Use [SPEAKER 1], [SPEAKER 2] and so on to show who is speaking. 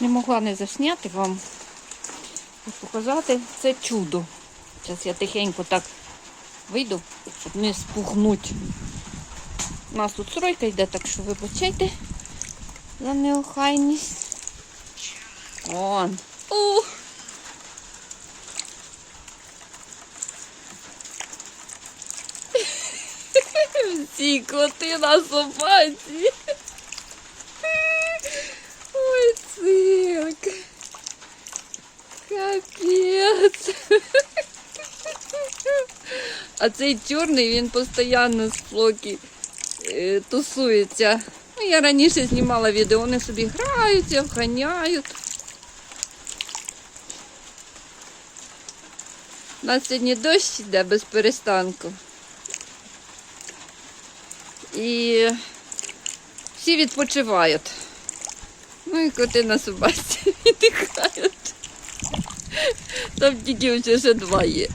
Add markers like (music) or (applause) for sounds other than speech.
[SPEAKER 1] Не могла не засняти вам показати це чудо. Зараз я тихенько так вийду, щоб не спугнуть. У нас тут стройка йде, так що вибачайте за неохайність. Вон. Ух. (laughs) Всі коти на собаці. Капець. А цей чорний він постійно з флоки е, тусується. Ну, я раніше знімала відео, вони собі граються, вганяють. У нас сьогодні дощ йде без перестанку. І всі відпочивають. Ну і коти на собаці (laughs) віддихають. Там тільки ще два є.